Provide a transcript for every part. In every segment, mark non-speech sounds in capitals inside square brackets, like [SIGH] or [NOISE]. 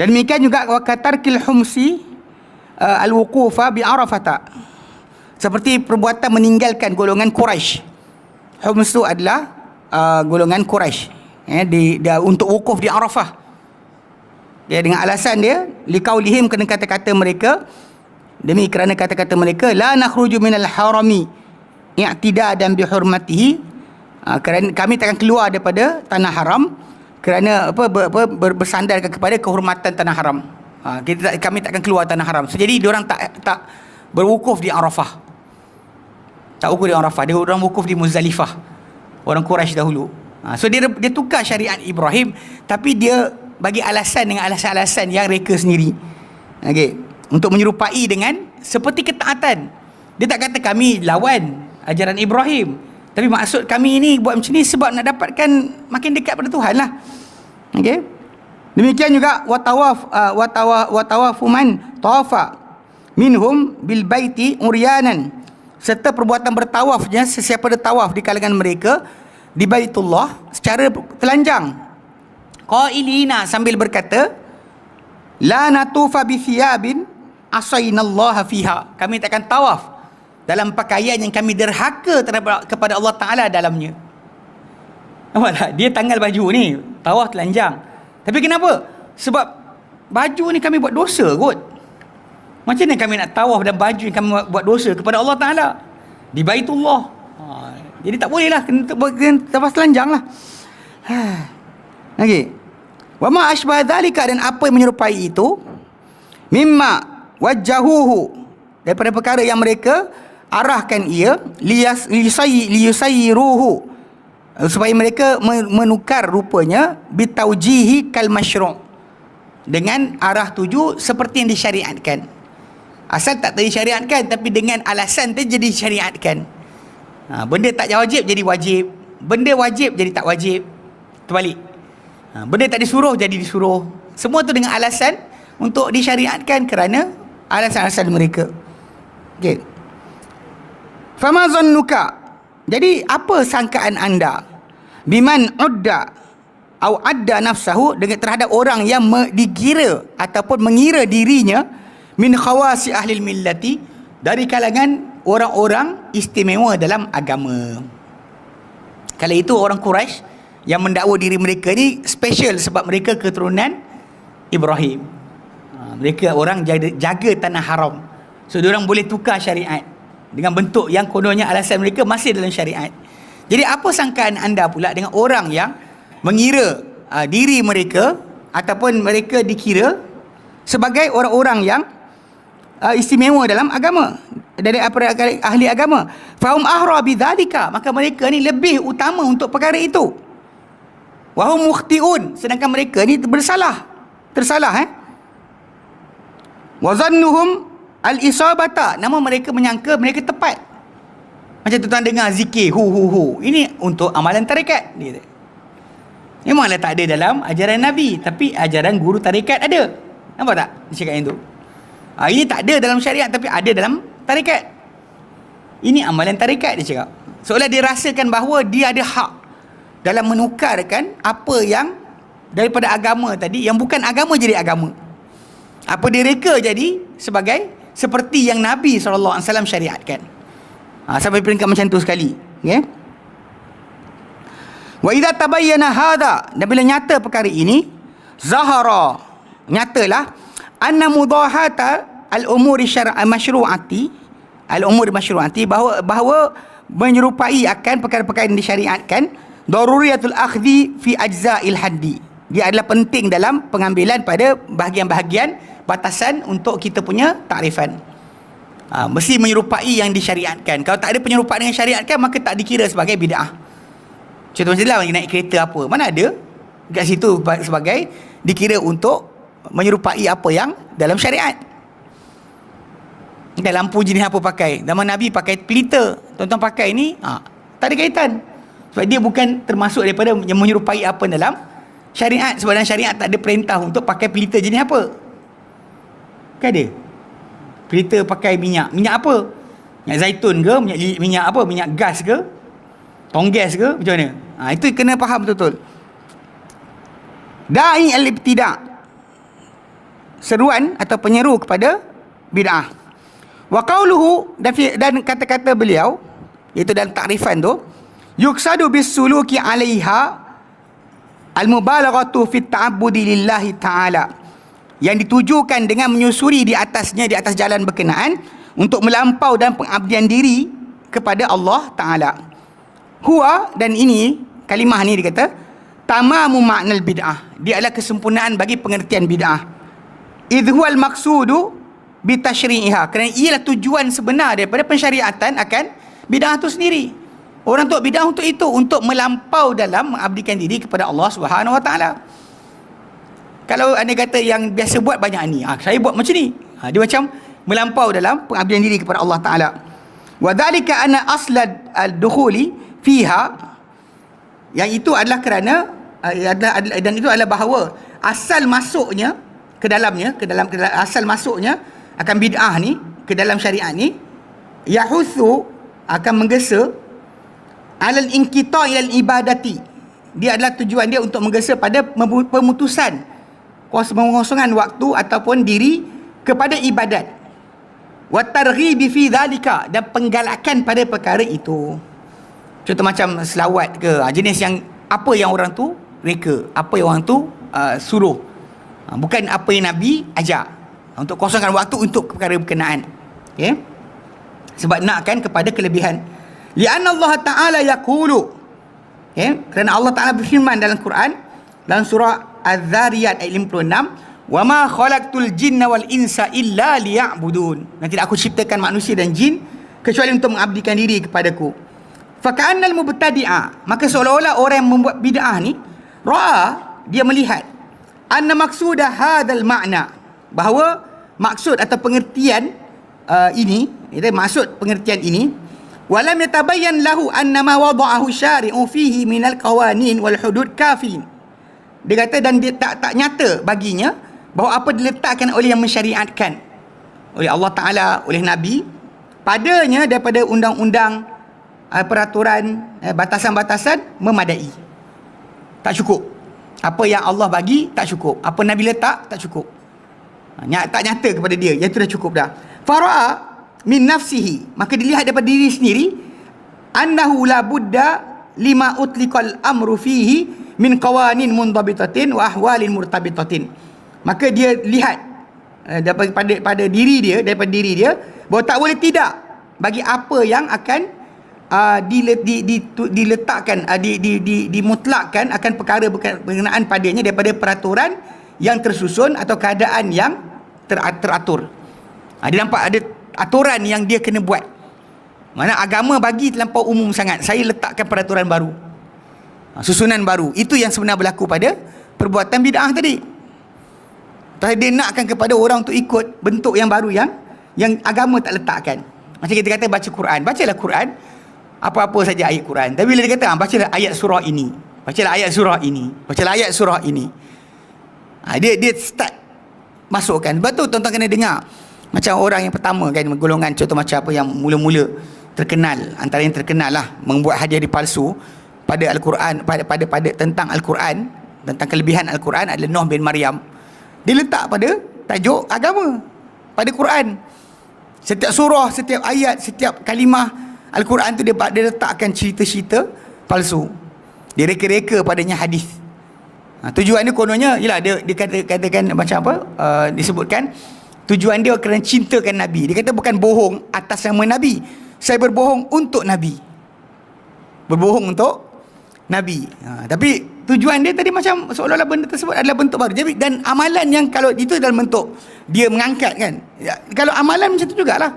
Dan demikian juga katarkil humsi uh, al-wuqufa bi Arafata. Seperti perbuatan meninggalkan golongan Quraisy. Hums itu adalah uh, golongan Quraisy. Eh, di, dia, untuk wukuf di Arafah. Ya, dengan alasan dia liqaulihim kena kata-kata mereka demi kerana kata-kata mereka la nakhruju minal harami i'tidadan bi hurmatihi uh, kerana kami takkan keluar daripada tanah haram kerana apa, ber, apa ber, bersandarkan kepada kehormatan tanah haram. Ha, kita tak, kami takkan keluar tanah haram. So, jadi orang tak tak berwukuf di Arafah. Tak wukuf di Arafah, dia orang wukuf di Muzdalifah. Orang Quraisy dahulu. Ha, so dia dia tukar syariat Ibrahim tapi dia bagi alasan dengan alasan-alasan yang reka sendiri. Okey, untuk menyerupai dengan seperti ketaatan. Dia tak kata kami lawan ajaran Ibrahim. Tapi maksud kami ini buat macam ni sebab nak dapatkan makin dekat pada Tuhan lah. Okey. Demikian juga watawaf uh, watawaf watawafu man tawafa minhum bil baiti uryanan serta perbuatan bertawafnya sesiapa ada tawaf di kalangan mereka di Baitullah secara telanjang. Qailina sambil berkata la natufa bi thiyabin asainallaha fiha. Kami takkan tawaf dalam pakaian yang kami derhaka terhadap kepada Allah Taala dalamnya. Nampak tak? Dia tanggal baju ni, tawaf telanjang. Tapi kenapa? Sebab baju ni kami buat dosa kot. Macam mana kami nak tawaf dan baju yang kami buat dosa kepada Allah Taala? Di Baitullah. Ha, jadi tak boleh lah kena, kena tawaf telanjang lah. [SIGHS] Okey. Wa ma asbah dhalika dan apa yang menyerupai itu mimma wajjahuhu daripada perkara yang mereka arahkan ia liyas liyusayyi ruhu supaya mereka menukar rupanya bitaujihi kal masyru' dengan arah tuju seperti yang disyariatkan. Asal tak disyariatkan tapi dengan alasan tu jadi syariatkan. Ha, benda tak wajib jadi wajib. Benda wajib jadi tak wajib. Terbalik. Ha, benda tak disuruh jadi disuruh. Semua tu dengan alasan untuk disyariatkan kerana alasan-alasan mereka. Okey Fama zannuka. Jadi apa sangkaan anda? Biman udda au adda nafsahu dengan terhadap orang yang dikira ataupun mengira dirinya min khawasi ahli millati dari kalangan orang-orang istimewa dalam agama. Kalau itu orang Quraisy yang mendakwa diri mereka ni special sebab mereka keturunan Ibrahim. Ha, mereka orang jaga, jaga tanah haram. So, orang boleh tukar syariat dengan bentuk yang kononnya alasan mereka masih dalam syariat. Jadi apa sangkaan anda pula dengan orang yang mengira uh, diri mereka ataupun mereka dikira sebagai orang-orang yang uh, istimewa dalam agama dari ahli agama. Fahum ahra bidzalika, maka mereka ni lebih utama untuk perkara itu. Wahum mukhtiun, sedangkan mereka ni bersalah. Tersalah eh. Wa zannuhum Al-isabata Nama mereka menyangka mereka tepat. Macam tuan dengar zikir Hu hu hu. Ini untuk amalan tarikat. Dia Memanglah tak ada dalam ajaran Nabi Tapi ajaran guru tarikat ada. Nampak tak? Dia cakap yang tu. Ha, Ini tak ada dalam syariat Tapi ada dalam tarikat. Ini amalan tarikat dia cakap. Seolah dia rasakan bahawa Dia ada hak Dalam menukarkan Apa yang Daripada agama tadi Yang bukan agama jadi agama. Apa dia reka jadi Sebagai seperti yang Nabi SAW syariatkan. Ha, sampai peringkat macam tu sekali. Okay? Wa idza tabayyana hadha dan bila nyata perkara ini zahara nyatalah anna mudahata al umuri syar'a masyru'ati al umuri masyru'ati bahawa bahawa menyerupai akan perkara-perkara yang disyariatkan daruriyatul akhdhi fi ajza'il haddi dia adalah penting dalam pengambilan pada bahagian-bahagian batasan untuk kita punya takrifan. Ha, mesti menyerupai yang disyariatkan. Kalau tak ada penyerupaan yang syariatkan, maka tak dikira sebagai bid'ah. Contoh macam lah, naik kereta apa. Mana ada kat situ sebagai dikira untuk menyerupai apa yang dalam syariat. Dan lampu jenis apa pakai. Zaman Nabi pakai pelita. Tuan-tuan pakai ni, ha, tak ada kaitan. Sebab dia bukan termasuk daripada yang menyerupai apa dalam syariat. Sebab dalam syariat tak ada perintah untuk pakai pelita jenis apa. Kan ada? Kereta pakai minyak. Minyak apa? Minyak zaitun ke? Minyak, minyak apa? Minyak gas ke? Tong gas ke? Macam mana? Ha, itu kena faham betul-betul. Da'i al-ibtida' seruan atau penyeru kepada bid'ah. Wa qauluhu dan, kata-kata beliau itu dalam takrifan tu yuksadu bis suluki 'alaiha al mubalaghatu fit ta'abbudi lillahi ta'ala yang ditujukan dengan menyusuri di atasnya di atas jalan berkenaan untuk melampau dan pengabdian diri kepada Allah Ta'ala. Huwa dan ini, kalimah ni dia kata, tamamu maknal bid'ah. Dia adalah kesempurnaan bagi pengertian bid'ah. Idhual maksudu bitashri'iha. Kerana ialah tujuan sebenar daripada pensyariatan akan bid'ah itu sendiri. Orang tu bid'ah untuk itu, untuk melampau dalam mengabdikan diri kepada Allah Subhanahu Wa Ta'ala. Kalau anda kata yang biasa buat banyak ni, ha, saya buat macam ni. Ha, dia macam melampau dalam pengabdian diri kepada Allah Taala. Wa dzalika anna aslad al-dukhuli fiha yang itu adalah kerana uh, dan itu adalah bahawa asal masuknya ke dalamnya ke dalam, ke dalam asal masuknya akan bid'ah ni ke dalam syariat ni yahuthu akan menggesa alal inqita ilal ibadati dia adalah tujuan dia untuk menggesa pada pemutusan pengosongan waktu ataupun diri kepada ibadat. Wa targhibi fi dhalika dan penggalakan pada perkara itu. Contoh macam selawat ke ha, jenis yang apa yang orang tu reka apa yang orang tu uh, suruh. Ha, bukan apa yang nabi ajar untuk kosongkan waktu untuk perkara berkenaan okey sebab nakkan kepada kelebihan. Li'anna Allah taala yaqulu okey kerana Allah taala berfirman dalam Quran dalam surah Az-Zariyat ayat 56, "Wa ma khalaqtul jinna wal insa illa liya'budun." Dan tidak aku ciptakan manusia dan jin kecuali untuk mengabdikan diri kepadaku. Fa ka'annal mubtadi'a, maka seolah-olah orang yang membuat bid'ah ni ra'a dia melihat anna maksuda hadzal ma'na bahawa maksud atau pengertian uh, ini itu maksud pengertian ini walam yatabayyan lahu anna ma wada'ahu syari'u fihi minal qawanin wal hudud kafin dia kata dan dia tak tak nyata baginya bahawa apa diletakkan oleh yang mensyariatkan. Oleh Allah Taala oleh Nabi. Padanya daripada undang-undang uh, peraturan uh, batasan-batasan memadai. Tak cukup. Apa yang Allah bagi tak cukup. Apa Nabi letak tak cukup. Ha, tak nyata kepada dia. Yang itu dah cukup dah. Fara'a min nafsihi. Maka dilihat daripada diri sendiri annahu la budda lima utliqal amru fihi min qawanin mundabitatin wa ahwalin murtabitatin. Maka dia lihat uh, daripada pada, pada diri dia daripada diri dia bahawa tak boleh tidak bagi apa yang akan uh, dilet, di, di, di, diletakkan uh, di, di, di, dimutlakkan akan perkara berkenaan padanya daripada peraturan yang tersusun atau keadaan yang ter, teratur. Uh, dia nampak ada aturan yang dia kena buat. Mana agama bagi terlampau umum sangat. Saya letakkan peraturan baru. Ha, susunan baru. Itu yang sebenar berlaku pada perbuatan bid'ah tadi. Tapi dia nakkan kepada orang untuk ikut bentuk yang baru yang yang agama tak letakkan. Macam kita kata baca Quran. Bacalah Quran. Apa-apa saja ayat Quran. Tapi bila dia kata ah, bacalah ayat surah ini. Bacalah ayat surah ini. Bacalah ayat surah ini. Ha, dia dia start masukkan. Sebab tu tuan-tuan kena dengar. Macam orang yang pertama kan golongan contoh macam apa yang mula-mula terkenal. Antara yang terkenal lah. Membuat hadiah di palsu pada Al-Quran pada pada pada tentang Al-Quran tentang kelebihan Al-Quran adalah Nuh bin Maryam. Dia letak pada tajuk agama pada Quran. Setiap surah setiap ayat setiap kalimah Al-Quran tu dia, dia letakkan cerita-cerita palsu. Dia reka-reka padanya hadis. Ha, tujuan dia kononnya ialah dia, dia kata, katakan macam apa? Uh, disebutkan tujuan dia kerana cintakan Nabi. Dia kata bukan bohong atas nama Nabi. Saya berbohong untuk Nabi. Berbohong untuk Nabi. Ha, tapi tujuan dia tadi macam seolah-olah benda tersebut adalah bentuk baru. Jadi dan amalan yang kalau itu dalam bentuk dia mengangkat kan. Ya, kalau amalan macam tu jugalah.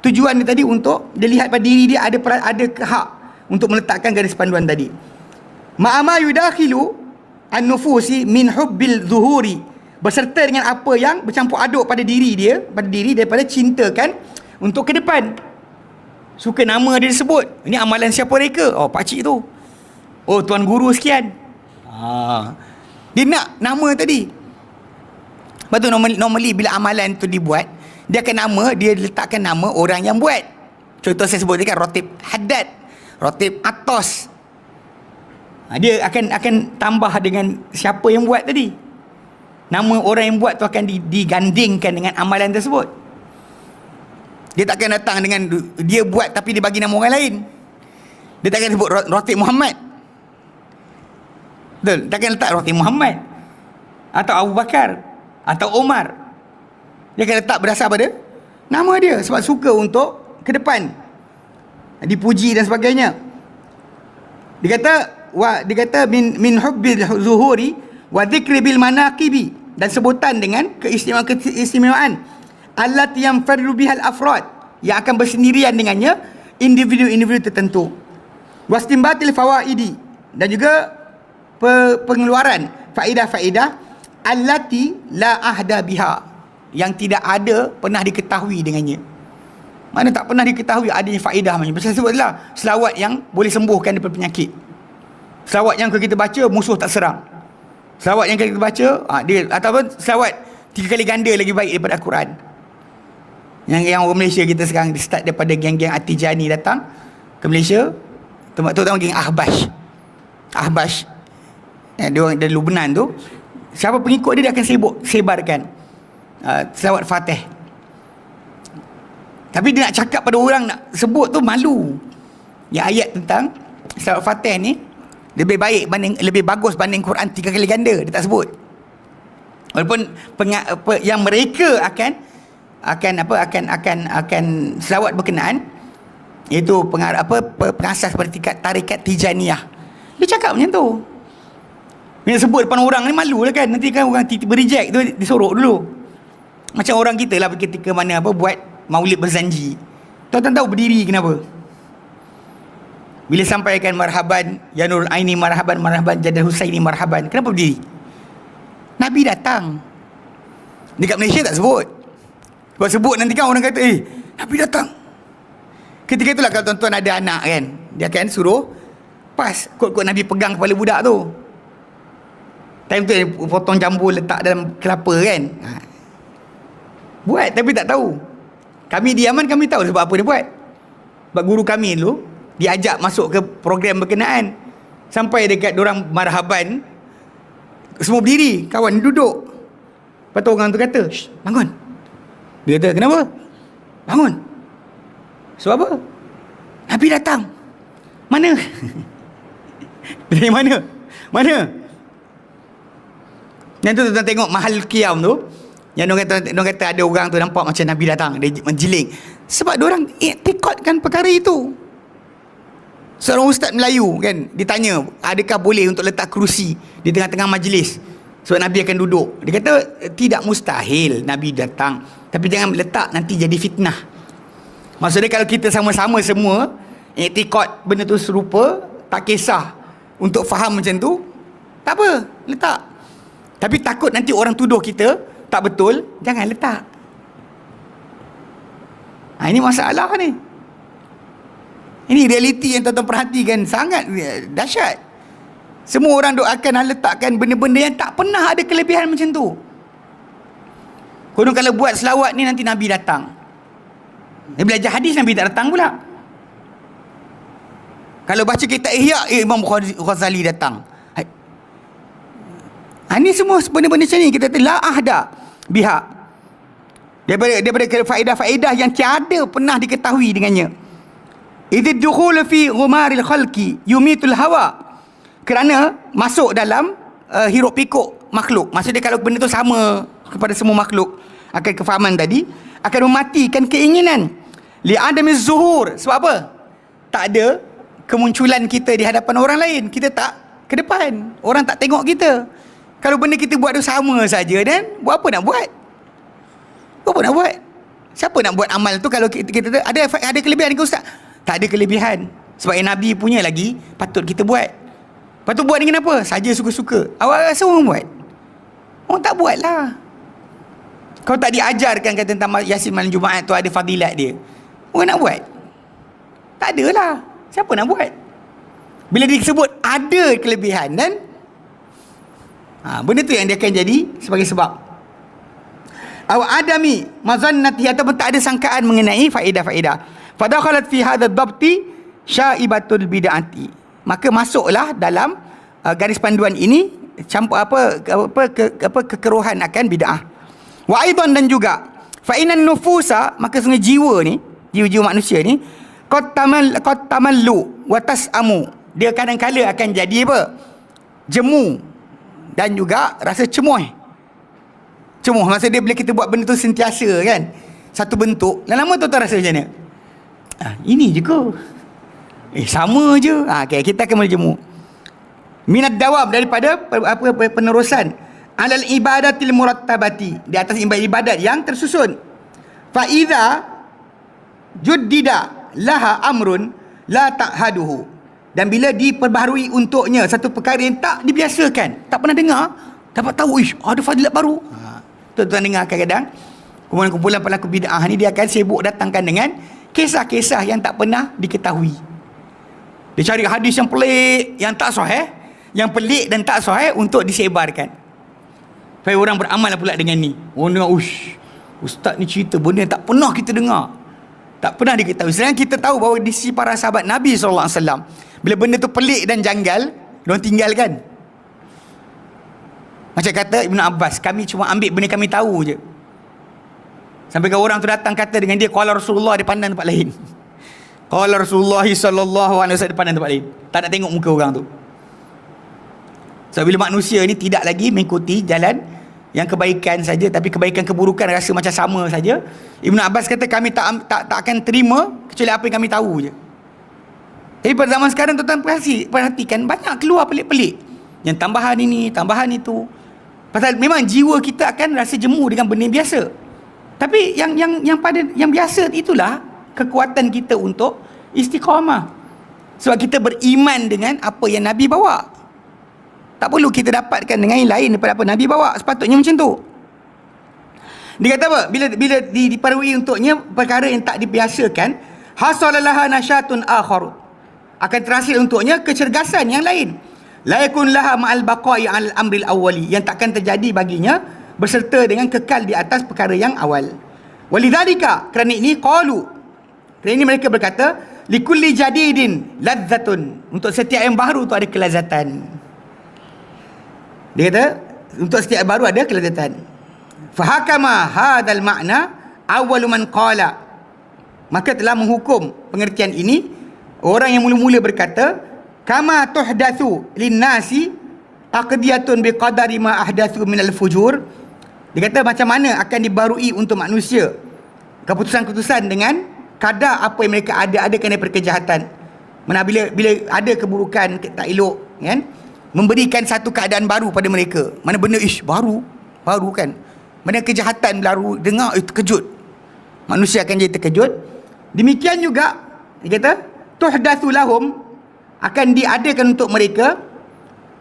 Tujuan dia tadi untuk dia lihat pada diri dia ada ada hak untuk meletakkan garis panduan tadi. Ma'ama yudakhilu an-nufusi min hubbil zuhuri berserta dengan apa yang bercampur aduk pada diri dia, pada diri daripada cintakan untuk ke depan. Suka nama dia disebut. Ini amalan siapa mereka? Oh, pak cik tu. Oh tuan guru sekian. Ha. Dia nak nama tadi. Lepas tu normally, normally bila amalan tu dibuat, dia akan nama, dia letakkan nama orang yang buat. Contoh saya sebut kan Rotib Haddad, Rotib Atos. Ha, dia akan akan tambah dengan siapa yang buat tadi. nama orang yang buat tu akan digandingkan dengan amalan tersebut. Dia takkan datang dengan dia buat tapi dia bagi nama orang lain. Dia takkan sebut roti Muhammad. Betul? Takkan letak roti Muhammad. Atau Abu Bakar. Atau Omar. Dia akan letak berdasar pada nama dia. Sebab suka untuk ke depan. Dipuji dan sebagainya. Dia kata, wa, dia kata min, min hubbil zuhuri wa dhikri bil manaqibi dan sebutan dengan keistimewaan-keistimewaan alat yang fardu bihal afrad yang akan bersendirian dengannya individu-individu tertentu wastimbatil fawaidi dan juga pengeluaran faedah-faedah allati la ahda biha yang tidak ada pernah diketahui dengannya mana tak pernah diketahui adanya faedah macam saya sebutlah selawat yang boleh sembuhkan daripada penyakit selawat yang kita baca musuh tak serang Selawat yang kita baca, ha, dia ataupun selawat tiga kali ganda lagi baik daripada Al-Quran. Yang yang orang Malaysia kita sekarang start daripada geng-geng Atijani datang ke Malaysia, tahu geng Ahbash. Ahbash. Ya, dia dari Lubnan tu. Siapa pengikut dia dia akan sibuk sebarkan uh, selawat Fatih. Tapi dia nak cakap pada orang nak sebut tu malu. Yang ayat tentang selawat Fatih ni lebih baik banding lebih bagus banding Quran tiga kali ganda dia tak sebut walaupun penga, apa, yang mereka akan akan apa akan akan akan selawat berkenaan iaitu pengar apa pengasas tingkat tarikat tijaniyah dia cakap macam tu bila sebut depan orang ni malu lah kan. Nanti kan orang tiba reject tu disorok dulu. Macam orang kita lah ketika mana apa buat maulid berzanji. Tuan-tuan tahu berdiri kenapa? Bila sampaikan marhaban Ya Nurul Aini marhaban marhaban Jadal Husaini marhaban Kenapa berdiri? Nabi datang. Dekat Malaysia tak sebut. Sebab sebut nanti kan orang kata Eh Nabi datang. Ketika itulah kalau tuan-tuan ada anak kan Dia akan suruh Pas Kod-kod Nabi pegang kepala budak tu Time tu potong jambu letak dalam kelapa kan. Ha. Buat tapi tak tahu. Kami diaman kami tahu sebab apa dia buat. Sebab guru kami dulu diajak masuk ke program berkenaan. Sampai dekat orang marhaban semua berdiri kawan duduk. Lepas tu orang tu kata bangun. Dia kata kenapa? Bangun. Sebab apa? Nabi datang. Mana? [LAUGHS] Dari mana? Mana yang tu tuan tengok mahal kiam tu yang orang kata, orang kata ada orang tu nampak macam Nabi datang dia menjiling sebab orang iktikadkan perkara itu Seorang ustaz Melayu kan ditanya adakah boleh untuk letak kerusi di tengah-tengah majlis sebab Nabi akan duduk. Dia kata tidak mustahil Nabi datang tapi jangan letak nanti jadi fitnah. Maksudnya kalau kita sama-sama semua iktikad benda tu serupa tak kisah untuk faham macam tu tak apa letak. Tapi takut nanti orang tuduh kita tak betul jangan letak. Ha, ini masalah ni. Ini realiti yang tuan-tuan perhatikan sangat eh, dahsyat. Semua orang doakan dan letakkan benda-benda yang tak pernah ada kelebihan macam tu. Konon kalau buat selawat ni nanti Nabi datang. Dia belajar hadis Nabi tak datang pula. Kalau baca kitab Ihya eh, Imam Ghazali datang. Ini semua benda-benda macam ni kita telah ahda biha. Daripada daripada faedah-faedah yang tiada pernah diketahui dengannya. Idid dukhul fi ghumaril khalqi yumitul hawa. Kerana masuk dalam uh, hiruk pikuk makhluk. Maksudnya kalau benda tu sama kepada semua makhluk akan kefahaman tadi akan mematikan keinginan li adami zuhur. Sebab apa? Tak ada kemunculan kita di hadapan orang lain. Kita tak ke depan. Orang tak tengok kita. Kalau benda kita buat tu sama saja dan buat apa nak buat? Buat apa nak buat? Siapa nak buat amal tu kalau kita, kita ada ada kelebihan ke ustaz? Tak ada kelebihan. Sebab yang Nabi punya lagi, patut kita buat. Lepas tu buat dengan apa? Saja suka-suka. Awak rasa orang buat? Orang tak buat lah. Kau tak diajarkan kata tentang Yasin Malam Jumaat tu ada fadilat dia. Orang nak buat? Tak ada lah. Siapa nak buat? Bila disebut ada kelebihan dan ha, benda tu yang dia akan jadi sebagai sebab. Awak adami mazannati ataupun tak ada sangkaan mengenai faedah-faedah. Fadakhalat fi hadha dhabti syaibatul bid'ati. Maka masuklah dalam uh, garis panduan ini campur apa apa ke, apa kekeruhan akan bid'ah. Wa aidan dan juga fa inan nufusa maka sungguh jiwa ni, jiwa-jiwa manusia ni qad tamal qad tamallu wa tasamu. Dia kadang-kala akan jadi apa? Jemu dan juga rasa cemoh. Cemoh masa dia bila kita buat benda tu sentiasa kan. Satu bentuk. Lama-lama tu rasa macam mana? Ah, ini je ke? Eh sama je. Ah, okay, kita akan jemu minat dawab daripada apa penerusan alal ibadatil murattabati di atas ibadat yang tersusun fa idza juddida laha amrun la ta'haduhu dan bila diperbaharui untuknya satu perkara yang tak dibiasakan tak pernah dengar dapat tahu ish ada fadilat baru ha tuan-tuan dengar kadang-kadang kumpulan-kumpulan pelaku bid'ah ni dia akan sibuk datangkan dengan kisah-kisah yang tak pernah diketahui dia cari hadis yang pelik yang tak sahih yang pelik dan tak sahih untuk disebarkan. Supaya orang beramal pula dengan ni. Orang dengar, ush, ustaz ni cerita benda yang tak pernah kita dengar. Tak pernah diketahui. Sedangkan kita tahu bahawa di sisi para sahabat Nabi SAW, bila benda tu pelik dan janggal, diorang tinggalkan. Macam kata Ibn Abbas, kami cuma ambil benda kami tahu je. Sampai kalau orang tu datang kata dengan dia, Kuala Rasulullah dia pandang tempat lain. [LAUGHS] Kuala Rasulullah SAW dia pandang tempat lain. Tak nak tengok muka orang tu. So bila manusia ni tidak lagi mengikuti jalan yang kebaikan saja tapi kebaikan keburukan rasa macam sama saja. Ibnu Abbas kata kami tak tak tak akan terima kecuali apa yang kami tahu je. Tapi pada zaman sekarang tuan-tuan perhati, perhatikan banyak keluar pelik-pelik. Yang tambahan ini, tambahan itu. Pasal memang jiwa kita akan rasa jemu dengan benda yang biasa. Tapi yang yang yang pada yang biasa itulah kekuatan kita untuk istiqamah. Sebab kita beriman dengan apa yang Nabi bawa. Tak perlu kita dapatkan dengan yang lain daripada apa Nabi bawa. Sepatutnya macam tu. Dia kata apa? Bila bila diparui untuknya perkara yang tak dibiasakan, hasalalaha nasyatun akhar. Akan terhasil untuknya kecergasan yang lain. La yakun laha ma'al baqa'i al amril awwali yang takkan terjadi baginya berserta dengan kekal di atas perkara yang awal. Walidzalika kerana ini qalu. Kerana ini mereka berkata likulli jadidin ladzatun. Untuk setiap yang baru tu ada kelazatan. Dia kata untuk setiap baru ada kelezatan. Fahakama hadal makna awwalu man qala. Maka telah menghukum pengertian ini orang yang mula-mula berkata kama tuhdatsu linnasi aqdiyatun biqadari ma ahdatsu minal fujur. Dia kata macam mana akan dibarui untuk manusia keputusan-keputusan dengan kadar apa yang mereka ada adakan daripada kejahatan. Mana bila bila ada keburukan tak elok kan? memberikan satu keadaan baru pada mereka. Mana benda ish baru, baru kan. Mana kejahatan baru dengar eh, terkejut. Manusia akan jadi terkejut. Demikian juga dia kata tuhdatsu lahum akan diadakan untuk mereka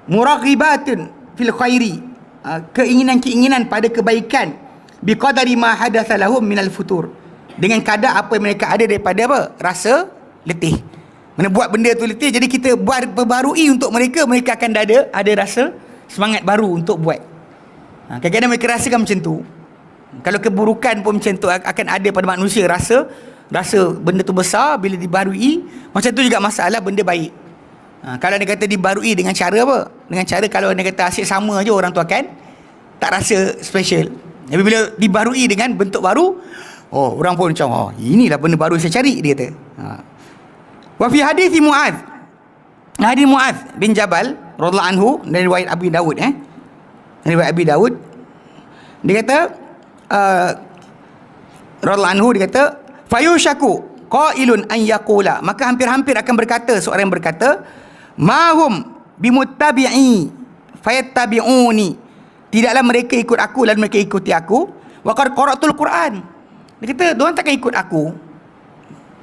muraghibatun fil khairi ah, keinginan-keinginan pada kebaikan biqadari ma hadatsa lahum minal futur dengan kadar apa yang mereka ada daripada apa rasa letih mana buat benda tu letih jadi kita buat perbarui untuk mereka mereka akan ada ada rasa semangat baru untuk buat. Ha, kadang-kadang mereka rasakan macam tu. Kalau keburukan pun macam tu akan ada pada manusia rasa rasa benda tu besar bila dibarui macam tu juga masalah benda baik. Ha, kalau dia kata dibarui dengan cara apa? Dengan cara kalau dia kata asyik sama je orang tu akan tak rasa special. Tapi bila dibarui dengan bentuk baru, oh orang pun macam oh inilah benda baru saya cari dia kata. Ha. Wa fi hadis Muaz. Hadis Muaz bin Jabal radhiyallahu anhu dari riwayat Abi Dawud eh. Dari riwayat Abi Dawud dia kata uh, radhiyallahu anhu dia kata fayushaku qailun an yaqula. Maka hampir-hampir akan berkata seorang yang berkata mahum bimuttabi'i fayattabi'uni. Tidaklah mereka ikut aku dan mereka ikuti aku. Wa qad qara'tul quran. Dia kata dia takkan ikut aku.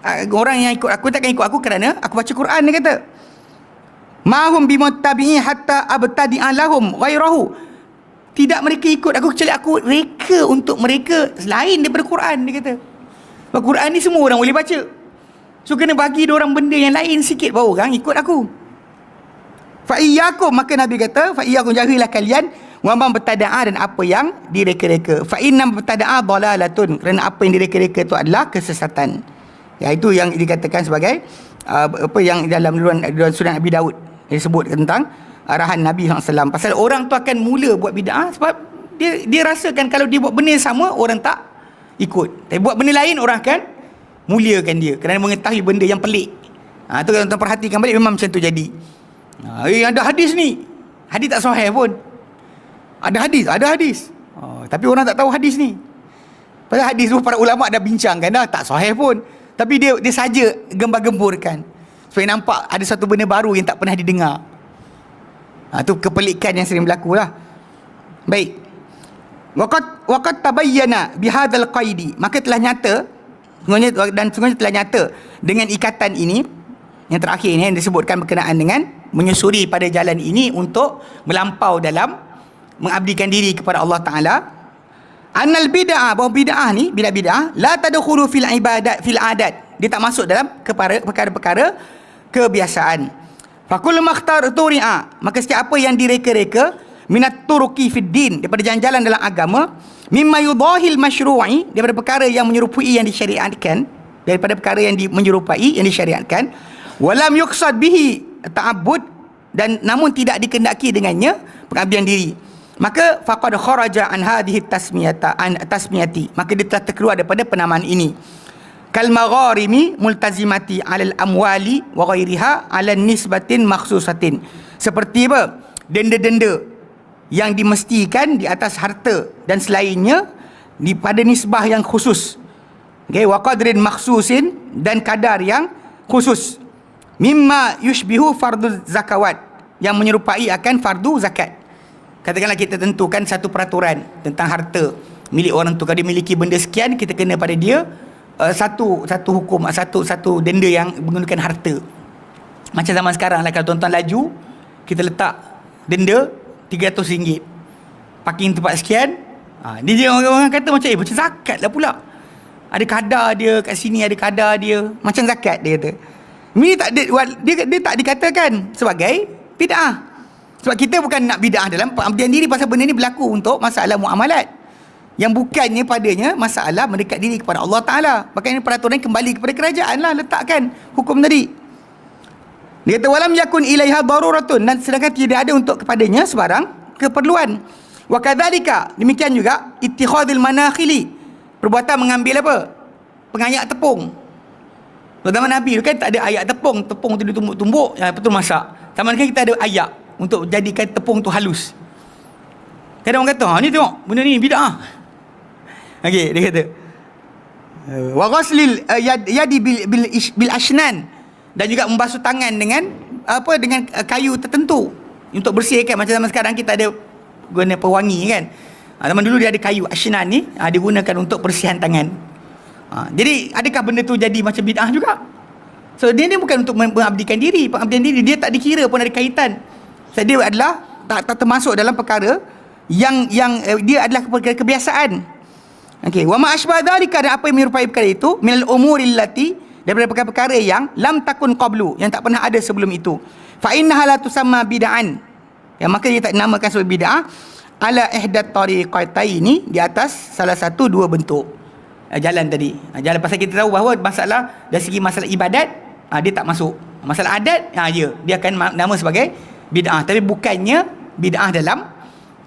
Ah, orang yang ikut aku takkan ikut aku kerana aku baca Quran dia kata. Mahum bimuttabi'i hatta abtadi'a lahum ghairahu. Tidak mereka ikut aku kecuali aku reka untuk mereka lain daripada Quran dia kata sebab Quran ni semua orang boleh baca. So kena bagi orang benda yang lain sikit baru orang ikut aku. Fa iyyakum maka nabi kata fa iyyakum jahilah kalian wa bertada'a dan apa yang direka-reka. Fa innam bertada'a dalalatun kerana apa yang direka-reka itu adalah kesesatan. Ya itu yang dikatakan sebagai uh, apa yang dalam dalam surat Nabi Daud yang sebut tentang arahan Nabi SAW pasal orang tu akan mula buat bid'ah sebab dia dia rasakan kalau dia buat benda yang sama orang tak ikut tapi buat benda lain orang akan muliakan dia kerana mengetahui benda yang pelik ha, tu kalau tuan perhatikan balik memang macam tu jadi ha, eh ada hadis ni hadis tak sahih pun ada hadis ada hadis ha, tapi orang tak tahu hadis ni Pasal hadis tu para ulama dah bincangkan dah tak sahih pun. Tapi dia dia saja gembar-gemburkan. Supaya nampak ada satu benda baru yang tak pernah didengar. Ha, tu kepelikan yang sering berlaku lah. Baik. Waqat waqat tabayyana bihadzal qaidi. Maka telah nyata sungguhnya dan sungguhnya telah nyata dengan ikatan ini yang terakhir ini yang disebutkan berkenaan dengan menyusuri pada jalan ini untuk melampau dalam mengabdikan diri kepada Allah Taala Annal bid'ah bahawa bid'ah ni bila bid'ah la tadkhulu fil ibadat fil adat. Dia tak masuk dalam perkara-perkara kebiasaan. Fakul makhtar turi'a. Maka setiap apa yang direka-reka minat turuki fid din daripada jalan-jalan dalam agama mimma yudahil masyru'i daripada perkara yang menyerupai yang disyariatkan daripada perkara yang di, menyerupai yang disyariatkan walam yuqsad bihi ta'abbud dan namun tidak dikendaki dengannya pengabdian diri. Maka faqad kharaja an hadhihi tasmiyata an tasmiyati. Maka dia telah terkeluar daripada penamaan ini. Kal magharimi multazimati alal amwali wa ghairiha ala nisbatin makhsusatin. Seperti apa? Denda-denda yang dimestikan di atas harta dan selainnya di pada nisbah yang khusus. Okey wa qadrin makhsusin dan kadar yang khusus. Mimma yushbihu fardu zakawat yang menyerupai akan fardu zakat. Katakanlah kita tentukan satu peraturan tentang harta. Milik orang tu kalau dia miliki benda sekian kita kena pada dia uh, satu satu hukum satu satu denda yang menggunakan harta. Macam zaman sekarang lah kalau tuan-tuan laju kita letak denda RM300 parking tempat sekian ha, dia orang, orang kata macam eh macam zakat lah pula ada kadar dia kat sini ada kadar dia macam zakat dia kata ini tak dia, dia, dia tak dikatakan sebagai bid'ah sebab kita bukan nak bid'ah dalam pengabdian diri pasal benda ni berlaku untuk masalah muamalat. Yang bukannya padanya masalah mendekat diri kepada Allah Ta'ala. Makanya peraturan kembali kepada kerajaan lah letakkan hukum tadi. Dia kata walam yakun ilaiha daruratun dan sedangkan tidak ada untuk kepadanya sebarang keperluan. Wa kadzalika demikian juga ittikhadul manakhili perbuatan mengambil apa? Pengayak tepung. Zaman Nabi kan tak ada ayak tepung, tepung tu ditumbuk-tumbuk, yang betul masak. Zaman kan kita ada ayak untuk jadikan tepung tu halus. Kadang orang kata, ha, ni tengok, benda ni bid'ah. Okey, dia kata. Wa ghaslil uh, yadi bil, bil ashnan dan juga membasuh tangan dengan apa dengan uh, kayu tertentu untuk bersihkan macam zaman sekarang kita ada guna pewangi kan. Ha, zaman dulu dia ada kayu ashnan ni, ha, digunakan untuk persihan tangan. Ha, jadi adakah benda tu jadi macam bid'ah juga? So dia ni bukan untuk mengabdikan diri, pengabdian diri dia tak dikira pun ada kaitan jadi dia adalah tak, tak termasuk dalam perkara yang yang eh, dia adalah perkara kebiasaan. Okey, wa ma asbah dzalika apa yang menyerupai perkara itu minal umuril lati daripada perkara-perkara yang lam takun qablu yang tak pernah ada sebelum itu. Fa innaha la tusamma bid'an. Yang maka dia tak dinamakan sebagai bid'ah ala ihdat tariqataini di atas salah satu dua bentuk eh, jalan tadi. Eh, jalan pasal kita tahu bahawa masalah dari segi masalah ibadat dia tak masuk. Masalah adat ya dia akan nama sebagai bid'ah tapi bukannya bid'ah dalam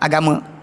agama